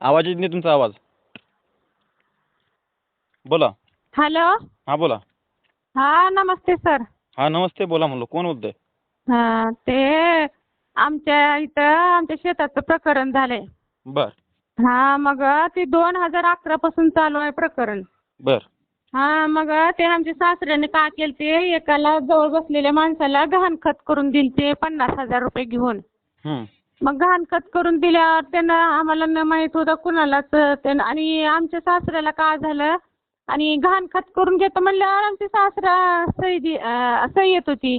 आवाज येत नाही तुमचा आवाज. बोला. हॅलो. हां बोला. हा नमस्ते सर. हां नमस्ते बोला म्हणलो. कोण बोलतंय? हा ते आमच्या इथं आमच्या शेताचं प्रकरण झालंय. बर. हा मग ते दोन हजार अकरा पासून चालू आहे प्रकरण. बर. हा मग ते आमच्या सासऱ्याने काय केलं ते एकाला जवळ बसलेल्या माणसाला गहाणखत करून दिली ते पन्नास हजार रुपये घेऊन. मग गहाणखत करून दिल्यावर त्यानं आम्हाला न माहीत होतं कुणालाच त्यानं आणि आमच्या सासऱ्याला काय झालं? आणि गहाणखत करून घेतो म्हणल्यावर आमची सासरा सही दि सही येत होती.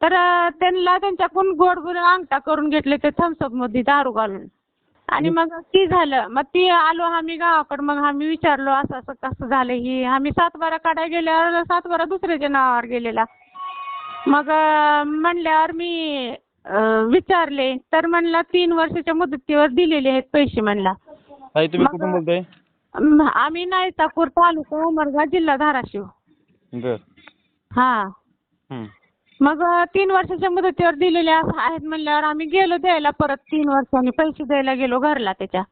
तर त्यांना त्यांच्याकडून गोड गोड अंगठा करून घेतले ते थम्सअपमध्ये दारू घालून. आणि मग ती झालं. मग ती आलो आम्ही गावाकडं. मग आम्ही विचारलो असं असं कसं झालं ही? आम्ही सातबारा काढायला गेल्यावर सातबारा दुसऱ्याच्या नावावर गेलेला. मग म्हणल्यावर मी विचारले तर म्हणला तीन वर्षाच्या मुदतीवर दिलेले आहेत पैसे म्हणला. ताई तुम्ही कुठून बोलताय? आम्ही नाईतापूर तालुका उमरगा जिल्हा धाराशिव. बर. हा. हं. मग तीन वर्षाच्या मुदतीवर दिलेले असं आहेत म्हणल्यावर आम्ही गेलो द्यायला परत तीन वर्षांनी पैसे द्यायला गेलो घरला त्याच्या.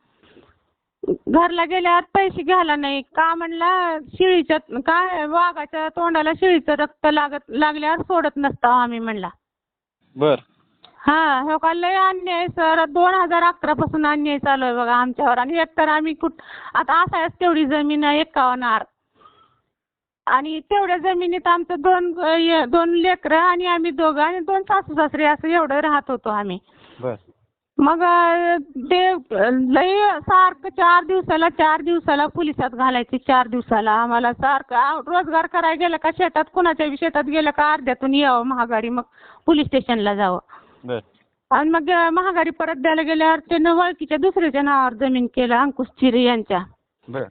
घरला गेल्यावर पैसे घ्यायला नाही. का म्हणला शिळीच्या काय वाघाच्या तोंडाला शिळीचं रक्त लागत लागल्यावर सोडत नसतो आम्ही म्हणला. बर. हा हो का लय अन्याय सर. दोन हजार अकरा पासून अन्याय चालू आहे बघा आमच्यावर. आणि एकतर आम्ही कुठ आता असायच तेवढी जमीन आहे आर आणि तेवढ्या जमिनीत आमचं दोन अं, दोन लेकरं आणि आम्ही दोघं आणि दोन सासू सासरे असं एवढं राहत होतो आम्ही. बर. मग अं, ते अं, लय सारखं चार दिवसाला चार दिवसाला पोलिसात घालायचे चार दिवसाला. आम्हाला सारखं रोजगार करायला गेलं का शेतात कुणाच्या बी शेतात गेलं का अर्ध्यातून यावं महागारी. मग पोलीस स्टेशनला जावं. बर. आणि मग महागारी परत द्यायला गेल्यावर त्यानं वळकीच्या दुसऱ्याच्या नावावर जमीन केलं अंकुश चिरे यांच्या. बर.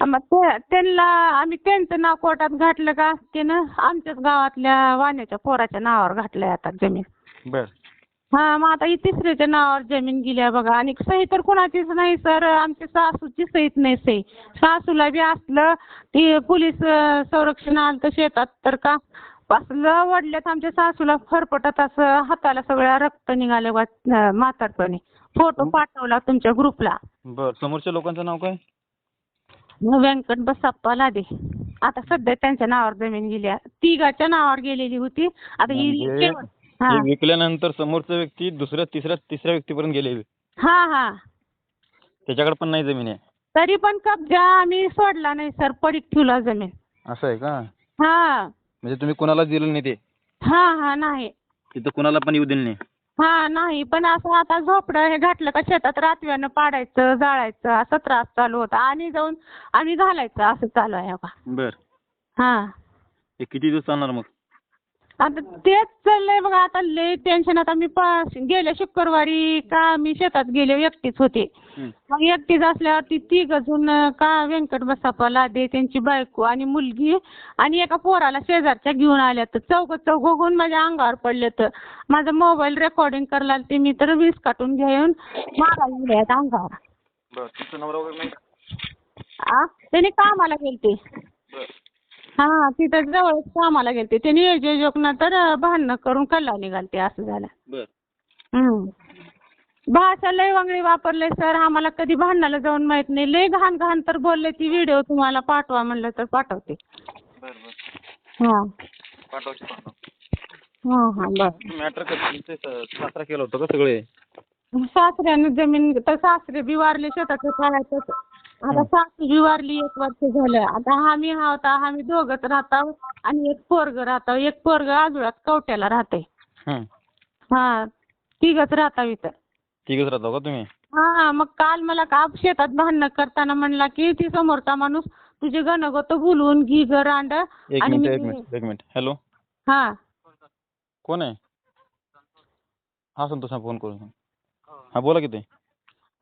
मग ते त्यांना आम्ही त्यांचं नाव कोर्टात घातलं का त्यानं आमच्याच गावातल्या वाण्याच्या पोराच्या नावावर घातलंय आता जमीन. बर. हा मग आता ही तिसऱ्याच्या नावावर जमीन गेली आहे बघा. आणि सही तर कोणाचीच नाही सर. आमच्या सासूची सहीत नाही सही. सासूला बी असलं ती पोलीस अं, संरक्षण आलं तर शेतात तर का? असलं वडल्यात आमच्या सासूला फरफटत असं हाताला सगळ्या रक्त निघाले म्हातारपणी. फोटो पाठवला तुमच्या ग्रुपला. बर समोरच्या लोकांचं नाव काय? व्यंकट बसप्पा लादे. आता सध्या त्यांच्या नावावर जमीन गेली आहे. तिघाच्या नावावर गेलेली होती. आता ही म्हणजे हा. हे विकल्यानंतर समोरचा व्यक्ती दुसऱ्या तिसऱ्या तिसऱ्या व्यक्तीपर्यंत गेले. हा हा. त्याच्याकडे पण नाही जमीन आहे. तरी पण कब्जा आम्ही सोडला नाही सर. पडीक ठेवला जमीन. असं आहे का? हा. म्हणजे तुम्ही कुणाला दिलं नाही ते? हा हा नाही. तिथं कुणाला पण येऊ दिलं नाही? हा नाही. पण असं आता झोपडं हे घातलं का शेतात रातव्यानं पाडायचं जाळायचं असं त्रास चालू होता. आणि जाऊन आम्ही घालायचं असं चालू आहे बघा. बर. हा. हे किती दिवस चालणार मग? आता तेच चाललंय बघा आता लय टेन्शन आता मी पा- गेल्या शुक्रवारी का मी शेतात गेले एकटीच होते. मग एकटीच असल्यावर ती तिघ जण का व्यंकट बसाप्पा लादे त्यांची बायको आणि मुलगी आणि एका पोराला शेजारच्या घेऊन आल्या तर चौघ चौघ माझ्या अंगावर पडले तर माझा मोबाईल रेकॉर्डिंग करायला ते मी तर वीस काटून घेऊन मारायला अंगावर. बर तुमचा नवरा वगैरे नाही आ? त्याने कामाला गेलते. बर. हा तिथं जवळच कामाला गेलते. त्याने योजना तर भांडणं करून कल्ला निघालते असं झालं. बर. हम्म. भाषा लय वांगडी वापरले सर. आम्हाला कधी भांडणाला जाऊन माहीत नाही. लय घाण घाण तर बोलले ती व्हिडिओ तुम्हाला पाठवा म्हणलं तर पाठवते. बर बर. हा. पाठवा हा हा बर. मॅटर तुमचे? सासरा केलं होतं का सगळे? सासऱ्यानं जमीन तर सासरे बी वारले शेताचं करायचं आता सासू वारली एक वर्ष झालं. आता आम्ही आहोत आम्ही दोघंच राहतो आणि एक पोरग राहतो एक पोरग आजुळात कवट्याला राहते हं. हा तिघच राहता इथं. तिघच राहता का तुम्ही? हा मग काल मला का शेतात भांडणं करताना म्हणला की ती समोरचा माणूस तुझे गणगोत बोलवून घे ग रांड. एक आणि मिनिट एक मिनिट एक मिनिट. हॅलो हा. कोण आहे? हा संतोष हा फोन करून. हा बोला की ते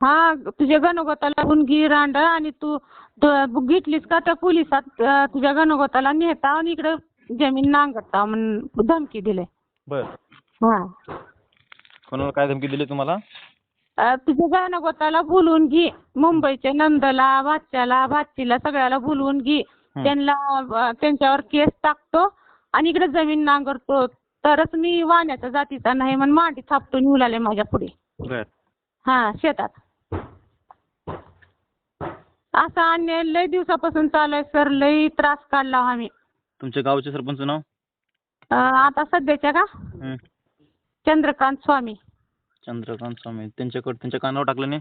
हा तुझ्या गणगोताला घे रांड आणि तू तू घेतलीस का त्या पोलिसात तुझ्या गणगोताला नेता आणि इकडे जमीन नांगरता म्हणून धमकी दिले. बर. हा. कोणाला काय धमकी दिली तुम्हाला? तुझ्या गणगोताला बोलवून घे. मुंबईच्या नंदला भाच्याला भाचीला सगळ्याला बोलवून घे. त्यांना त्यांच्यावर केस टाकतो आणि इकडे जमीन नांगरतो. तरच मी वाण्याच्या जातीचा नाही म्हणून मांडी थापतो निघाले माझ्या पुढे हा शेतात. असा अन्याय लय दिवसापासून चालू आहे सर. लय त्रास काढला आम्ही. तुमच्या गावचे सरपंच नाव? अं, आता सध्याच्या का? हं. चंद्रकांत स्वामी. चंद्रकांत स्वामी. त्यांच्याकडे त्यांच्या कानावर टाकलं नाही?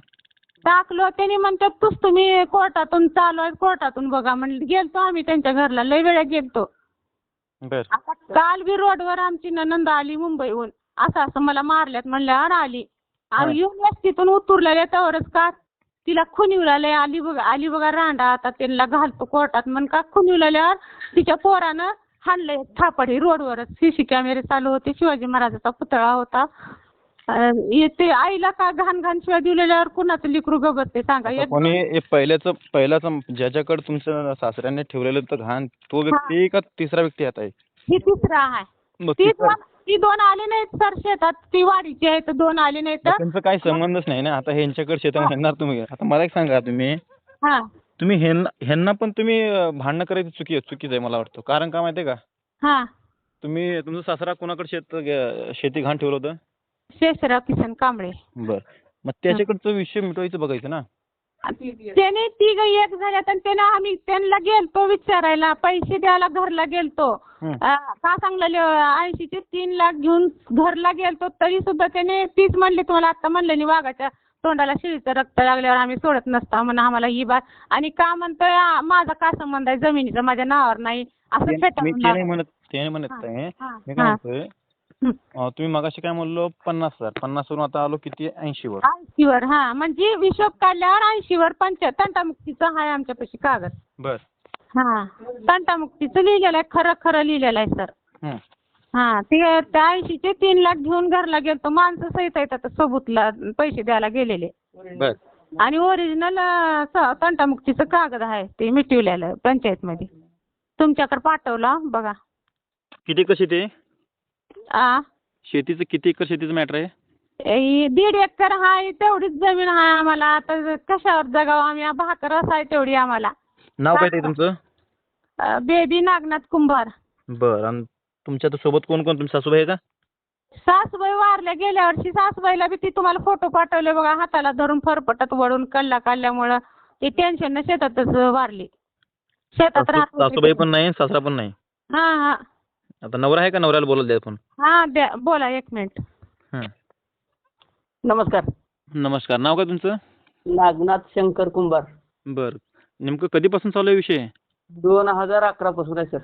टाकलो त्यांनी म्हणतात तूच तुम्ही कोर्टातून चालू आहे कोर्टातून बघा. म्हणलं गेलतो आम्ही त्यांच्या घरला लय वेळा गेलतो. बर. आता काल बी रोडवर आमची ननंद आली मुंबईहून. असं असं मला मारल्यात म्हणल्यावर आली. हा. आणि येऊन एसटीतून उतरलेल्या त्यावरच का तिला खुनिवलाय आली बघा आली बघा रांडा आता त्यांना घालतो कोर्टात. म्हण का खुनिवल्यावर तिच्या पोरानं हाणलंय थापडी रोडवरच. सीसी कॅमेरे चालू होते शिवाजी महाराजाचा पुतळा होता. ते आईला का घाण घाण शिवाय दिलेल्यावर कुणाचं लिकरू गगत ते सांगा. एक कोणी पहिल्याच पहिलाच ज्याच्याकडे तुमच्या सासऱ्याने ठेवलेलं तर घाण तो व्यक्ती का तिसरा व्यक्ती आता आहे? ही तिसरा आहे. मग ती तिसरा- दोन ती दोन आले नाहीत सर शेतात. ती वाडीची आहेत दोन आले नाहीत त्यांचा काही संबंधच नाही ना? आता ह्यांच्याकडे शेतात येणार तुम्ही. आता मला एक सांगा तुम्ही. हा. तुम्ही ह्यांना ह्यांना पण तुम्ही अं, भांडणं करायची चुकी आहे चुकीचं आहे मला वाटतं. कारण का माहिती आहे का? हा. तुम्ही तुमचा सासरा कोणाकडे शेत शेती घाण ठेवलं होतं? शेषराव किसन कांबळे. बर. मग त्याच्याकडचा विषय मिटवायचं बघायचं ना? त्याने तिघ एक झाल्यात आणि त्याने आम्ही त्यांना गेलतो विचारायला पैसे द्यायला घरला गेलतो हं. का सांगलेले ऐंशीचे तीन लाख घेऊन घरला गेलतो तरी सुद्धा त्याने तीच म्हणली तुम्हाला आता म्हणलेली वाघाच्या तोंडाला शिळीचं रक्त लागल्यावर आम्ही सोडत नसता म्हणून आम्हाला ही बात आणि का म्हणतोय माझा का संबंध आहे जमिनीचा माझ्या नावावर नाही असं मी ते नाही. म्हणत ते नाही म्हणत आहे मी काय. म्हणतोय. अं, तुम्ही मगाशी काय म्हणलो? पन्नास हजार. पन्नास वरून आता आलो किती? ऐंशी वर ऐंशीवर हा. म्हणजे हिशोब काढल्यावर ऐंशीवर पंच तंटामुक्तीचं आहे आमच्यापाशी कागद. बर. हा. तंटामुक्तीचं लिहिलेलं आहे खरं खरं लिहिलेलं आहे सर. हं. ते त्या ऐंशीचे तीन लाख घेऊन घरला गेलतो. माणसं सहित आहेत आता सबूतला पैसे द्यायला गेलेले. बर. आणि ओरिजिनल तंटामुक्तीचं कागद आहे ते मिटवलेलं पंचायतमध्ये. तुमच्याकडे पाठवला बघा. किती शेती आहे आ? शेतीचं किती एकर शेतीचं मॅटर आहे? ए, दीड एकर आहे तेवढीच जमीन आहे आम्हाला. आता कशावर जगावं आम्ही? भाकर आहे तेवढी आम्हाला. नाव काय तुमचं? अ, बेबी नागनाथ कुंभार. बर आणि तुमच्या आता सोबत कोण कोण? तुमची सासूबाई आहे का? सासूबाई वारल्या. गेल्या वर्षी सासूबाईला बी ती तुम्हाला फोटो पाठवले बघा. हाताला धरून फरफटत वळून कल्ला काढल्यामुळं ते टेन्शन शेतातच वारली. शेतात राहत होती. सासूबाई पण नाही सासरा पण नाही. हा हा. आता नवरा आहे का नवऱ्याला बोलायला द्या पण हा द्या बोला एक मिनिट. हं. नमस्कार. नमस्कार. नाव काय तुमचं? नागनाथ शंकर कुंभार. बर. नेमकं कधीपासून चालू आहे विषय? दोन हजार अकरा पासून आहे सर.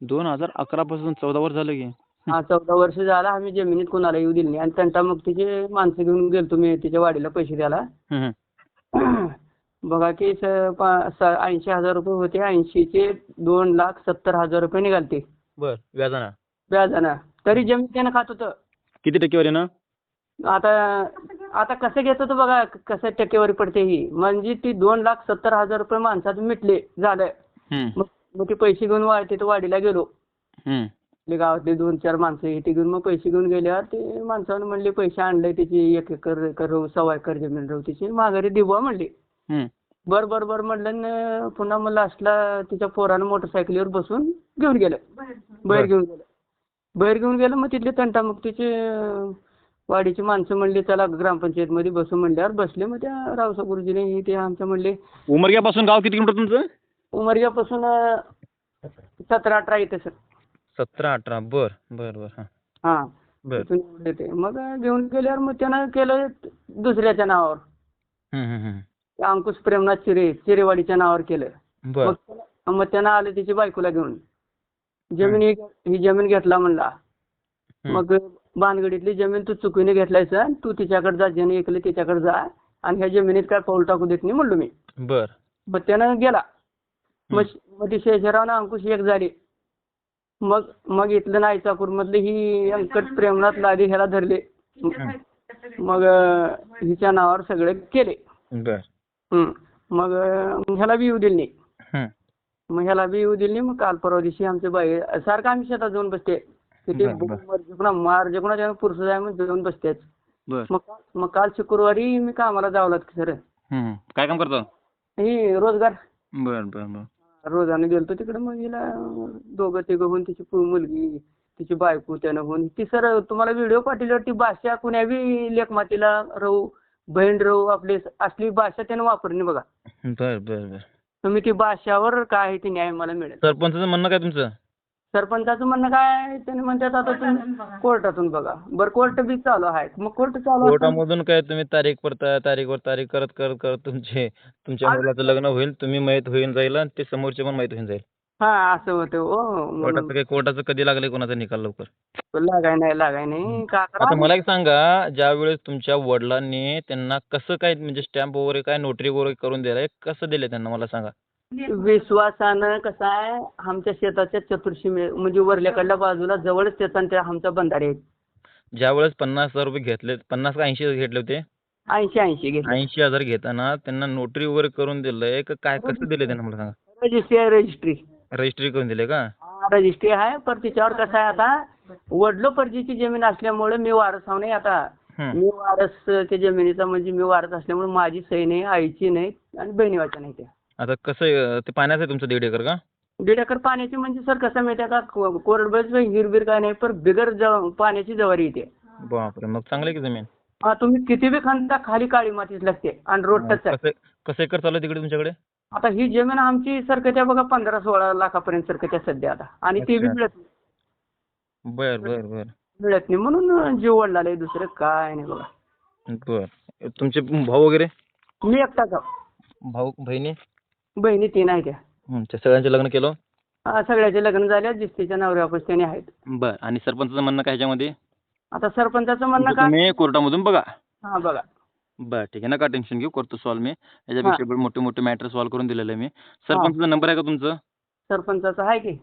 दोन हजार अकरा पासून चौदा वर्ष झालं की. हा चौदा वर्ष झाला. आम्ही जमिनीत कोणाला येऊ दिली नाही. आणि त्यांचा मग तिचे माणसं घेऊन गेलतो मी तिच्या वाडीला पैसे द्यायला. हं, हं. बघा की ऐंशी हजार रुपये होते. ऐंशीचे दोन लाख सत्तर हजार रुपये निघालते. बर व्याजानं. व्याजानं. तरी जमीन त्यानं खात होतं. किती टक्केवारी ना? आता आता कसं घेत होतं बघा कसं टक्केवारी पडते ही. म्हणजे ती दोन लाख सत्तर हजार रुपये माणसात मिटले झालं मग मग ते पैसे घेऊन वा तिथं वाडीला गेलो. हं. आपले गावातले दोन चार माणसं हे ते घेऊन मग पैसे घेऊन गेल्यावर ते माणसानं म्हणले पैसे आणले त्याची एक एकर एकर राहू सव्वा एकर जमीन राहू त्याची माघारी देऊ म्हणले. बर बर बर म्हणलं न पुन्हा मग लास्टला तिच्या पोरानं मोटरसायकलीवर बसून घेऊन गेलं. बाहेर घेऊन गेलं. बाहेर घेऊन गेलं. मग तिथले तंटामुक्तीचे वाडीची माणसं म्हणली चला ग्रामपंचायतमध्ये बसू म्हणल्यावर बसले. मग त्या रावसा गुरुजीने हे ते आमच्या म्हणले उमरग्यापासून गाव किती किलोमीटर तुमचं? उमरग्यापासून सतरा अठरा येते सर. सतरा अठरा. बर बर बर. हां. हां. बर. तिथून एवढे ते. मग घेऊन गेल्यावर मग त्यानं केलं दुसऱ्याच्या नावावर. हं, हं, हं. अंकुश प्रेमनाथ चिरे चिरेवाडीच्या नावावर केलं. बर. मग त्यानं- आलं तिची बायकोला घेऊन. जमीन ही ही जमीन घेतला म्हणला. मग बानगडीतली जमीन तू चुकीने घेतलायस हं. तू तिच्याकडे जा ज्याने ऐकलं तिच्याकडे जा. आणि ह्या जमिनीत काय पाऊल टाकू देत नाही म्हणलो मी. बर. मग त्यानं गेला. मग मग ती शेषरावनं अंकुश एक झाली. मग मग इथलं नाही चाकूरमधली ही अंकट प्रेमनाथ लादी ह्याला धरले. मग हिच्या नावावर सगळे केले. बर. हं. मग ह्याला बी येऊ दिली नाही. मग ह्याला बी येऊ दिली नाही मग काल परवा दिवशी आमचे बाई सारखं आम्ही शेतात जाऊन बसते. तिथे बरं, बरं. मार पुरुष आहे म्हणून जाऊन बसतेच. बर. मग मग काल शुक्रवारी मी कामाला जावं लागतं सर. काय काम करतो? ही रोजगार. बर बर बर. रोजाने गेलतो तिकडे मग हिला दोघं तिघं होऊन तिची पु- मुलगी तिची बायको त्यानं होऊन ती सर तुम्हाला व्हिडिओ पाठवल्यावर ती भाषा कुण्या बी लेखमातीला राहू बहीण राहू आपली असली भाषा त्यानं वापरली बघा. बर बर बर. तुम्ही ती भाषावर काय आहे ते न्याय मला मिळेल. सरपंचाचं म्हणणं काय तुमचं? सरपंचाचं म्हणणं काय आहे? त्याने म्हणतात आता तुम्ही कोर्टातून बघा. बरं कोर्ट बी चालू आहे. मग कोर्ट चालू असताना- कोर्टामधून काय तुम्ही तारीख पडता तारीखवर तारीख करत करत करत तुमचे तुमच्या मुलाचं लग्न होईल तुम्ही माहीत होईन जाईल आणि ते समोरचे पण माहीत होईन जाईल. हा असं होतं. हो म्हणून. कोर्टाचं काही कोर्टाचं कधी लागले कोणाचा निकाल लवकर? लागाय नाही लागाय नाही. आता मला एक सांगा ज्या वेळेस तुमच्या वडिलांनी त्यांना कसं काय म्हणजे स्टॅम्प वगैरे काय नोटरी वगैरे करून दिलंय कसं दिले त्यांना मला सांगा. विश्वासानं कसं आहे आमच्या शेताच्या चतुर्शीमे म्हणजे वरल्याकडल्या बाजूला जवळच त्याचा आणि त्या आमचा बंधारे ज्या वेळेस पन्नास हजार रुपये घेतले पन्नास का ऐंशी घेतले होते? ऐंशी ऐंशी घेतले. ऐंशी हजार घेताना त्यांना नोटरी वगैरे करून दिलंय का काय कसं दिले त्यांना मला सांगा. रजिस्ट्री आहे रजिस्ट्री. रजिस्ट्री करून दिले का? रजिस्ट्री आहे पण तिच्यावर कसं आहे आता वडलोपर्जीची जमीन असल्यामुळे मी वारस नाही आता. मी वारस त्या जमिनीचा म्हणजे मी वारस असल्यामुळे माझी सही नाही आईची नाही आणि बहिणीवाच्या नाही त्या. आता कसं ते पाण्याचं आहे तुमचं दीड एकर का? दीड एकर पाण्याची म्हणजे सर कसं माहिती का कोरडबेज हिरबीर काय नाही पण बिगर पाण्याची जवारी येते. बापरे मग चांगली की जमीन? हा तुम्ही किती बी खणता खाली काळी मातीच लागते आणि रोड टच आहे. कसं कसं एकर चालू आहे तिकडे तुमच्याकडे? आता ही जमीन आमची सरकत्या बघा पंधरा सोळा लाखापर्यंत सरकत्या सध्या आता. आणि ती बी. मिळत नाही. बर बर बर. मिळत नाही. म्हणून जीव वडला दुसरं काय नाही बघा. बर. तुमचे भाऊ वगैरे? मी एकटाच आहो. भाऊ बहिणी? बहिणी तीन आहेत त्या हं, त्या सगळ्यांचे लग्न केलं? सगळ्याचे लग्न झाले. जिस्तीच्या नवऱ्यापास त्याने आहेत. बर. आणि सरपंचाचं म्हणणं काय ह्याच्यामध्ये? आता सरपंचाचं म्हणणं काय? तुम्ही कोर्टामधून बघा. हा बघा. बर ठीक आहे. नका टेन्शन घेऊ करतो सॉल्व मी. याच्यापेक्षा पण मोठे मोठे मॅटर सॉल्व करून दिलेले आहे मी सरपंचाचा नंबर आहे का तुमचं? सरपंचाचं आहे की.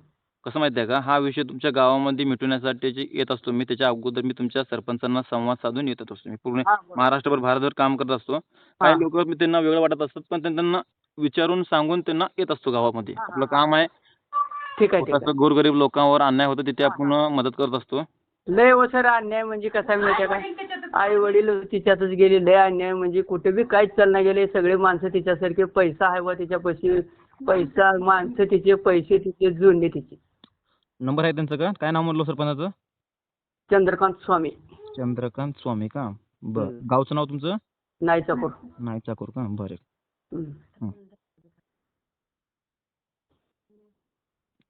कसं माहिती आहे का? हा विषय तुमच्या गावामध्ये मिटवण्यासाठी जे येत असतो मी त्याच्या अगोदर मी तुमच्या सरपंचांना संवाद साधून येत असतो. मी पूर्ण हा. महाराष्ट्रभर भारतभर काम करत असतो. हा. काही लोक मी त्यांना वेगळं वाटत असतात पण त्यांना विचारून सांगून त्यांना येत असतो गावामध्ये. हा, हा, आपलं काम आहे. ठीक आहे ठीक आहे. गोरगरीब लोकांवर अन्याय होतो तिथे आपण मदत करत असतो. लय ओ सर अन्याय म्हणजे कसा माहिती आहे का आई वडील तिच्यातच गेले लय अन्याय म्हणजे कुठे बी काहीच चालना गेले सगळे माणसं तिच्यासारखे पैसा आहे बा तिच्यापाशी पैसा माणसं तिचे पैसे तिचे जुळणे तिचे. नंबर आहे त्यांचं का? काय नाव म्हणलं सरपंचाचं? चंद्रकांत स्वामी. चंद्रकांत स्वामी का? बर. हम्म. गावचं नाव तुमचं? नाईचापूर नाही चाकूर का? बरं. हम्म.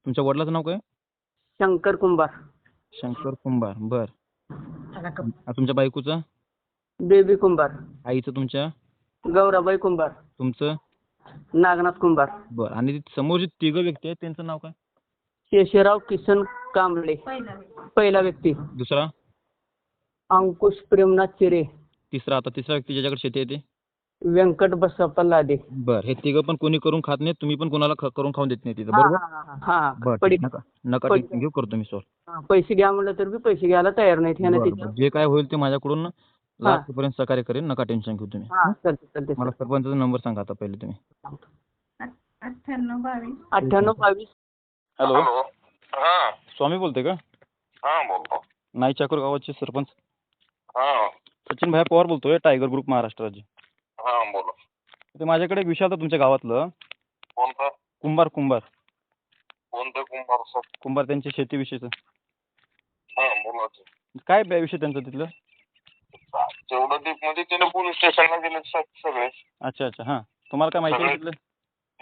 तुमच्या वडिलाचं नाव काय? शंकर कुंभार. शंकर कुंभार. बर. तुमच्या बायकोचं? बेबी कुंभार. आईचं तुमच्या? गौराबाई कुंभार. तुमचं? नागनाथ कुंभार. बर आणि समोर जे तिघं व्यक्ती आहेत त्यांचं नाव काय? शेषराव किसन कांबळे. पहिला व्यक्ती. दुसरा? अंकुश प्रेमनाथ चिरे. तिसरा आता तिसरा व्यक्ती ज्याच्याकडे शेती आहे ते? व्यंकट बसप्पा लादे बर हे तिघं पण कोणी करून खात नाही तुम्ही पण कोणाला ख- करून खाऊन देत नाही तिथं हा, बरोबर? हा, हा, हा. बर पडी- ठीक, नका नका पडी- टेन्शन घेऊ करतो मी सॉल्व हा, पैसे घ्या म्हणलं तर बी पैसे घ्यायला तयार नाहीत बरं, बरं. जे काय होईल ते माझ्याकडून लास्टपर्यंत सहकार्य करेन नका टेन्शन घेऊ तुम्ही. हा चालते चालते मला सरपंचाचा नंबर सांगा आता पहिले तुम्ही. अठ्ठ्याण्णव बावीस. अठ्ठ्याण्णव बावीस. हॅलो. हा. स्वामी बोलते का? हा बोलतो. नाई चाकूर गावाचे सरपंच. हा. सचिन भाई पवार बोलतोय टायगर ग्रुप महाराष्ट्र राज्य. हा ते माझ्याकडे एक विषय होता तुमच्या गावातलं. कोणतं? कुंभार कुंभार. कोणतं कुंभार सर? कुंभार त्यांच्या शेतीविषयीचं. हा बोला. काय बे- विषय त्यांचा तिथलं? डीपमध्ये त्याने पोलीस स्टेशनला सगळे. अच्छा अच्छा हां. तुम्हाला काय माहिती आहे तिथलं?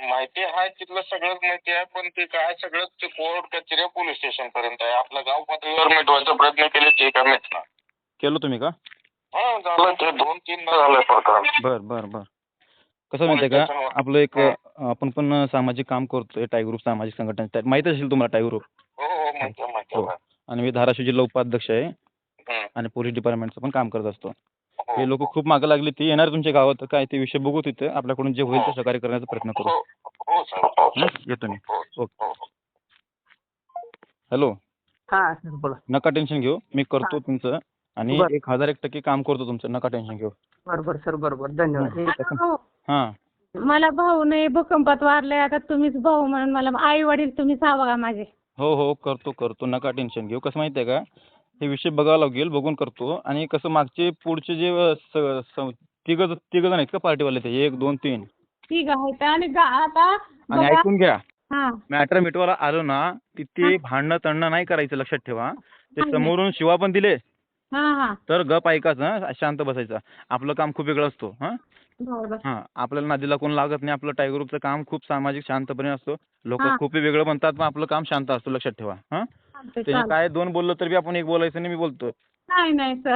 माहिती आहे तिथलं सगळंच माहिती आहे पण ते काय सगळं ते कोर्ट कचेरी पोलीस स्टेशन पर्यंत आहे. आपलं गाव पातळीवर मिटवायचा प्रयत्न केले ते का मिटला केलं तुम्ही का? हा झालं ते दोन तीनदा झालंय प्रकरण. बर बर बर. कसं माहिती आहे का? आपलं एक हा. आपण पण सामाजिक काम करतोय टायगर ग्रुप सामाजिक संघटना त्या- माहिती असेल तुम्हाला टायगर ग्रुप? हो हो माहिती आहे माहिती हो. आहे आणि मी धाराशिव जिल्हा उपाध्यक्ष आहे हम्म. आणि पोलीस डिपार्टमेंटचं पण काम करत असतो. हो. हे लोक खूप मागं लागली ती येणार तुमच्या गावात काय ते विषय बघू तिथं आपल्याकडून जे होईल ते सहकार्य करण्याचा प्रयत्न करू. हो हो सर हो हं? सर येतो मी. हो ओके हो हो हॅलो. हा सर बोला. नका टेन्शन घेऊ मी करतो हा. तुमचं. आणि बरं. एक हजार एक टक्के काम करतो तुमचं नका टेन्शन घेऊ. बरोबर सर बरोबर धन्यवाद. हं. मला भाऊ नाही भूकंपात वारले आता तुम्हीच भाऊ म्हणून मला आई वडील तुम्ही बघा माझे? हो हो करतो करतो. नका टेन्शन घेऊ. कसं माहिती आहे का? हे विषय बघावं लागेल बघून करतो. आणि कसं मागचे पुढचे जे तिघं तिघं जण आहेत का पार्टीवाले ते? एक दोन तीन. ठीक आहे आणि गा- आता आणि बघा ऐकून घ्या. हा. मॅटर मिटवायला आलो ना तिथे भांडणं तणणं नाही करायचं लक्षात ठेवा. ते समोरून शिवा पण दिले. हा हा. तर गप ऐकायचं हं, शांत बसायचं. आपलं काम खूप वेगळं असतो हां. हा आपल्याला नादीला कोण लागत नाही आपलं टायगर ग्रुपचं काम खूप सामाजिक शांतपणे असतो. लोक. खूप वेगळं म्हणतात पण आपलं काम शांत असतं लक्षात ठेवा. हा. काय दोन बोललं तर बी आपण एक बोलायचं नाही मी बोलतो नाही नाही सर.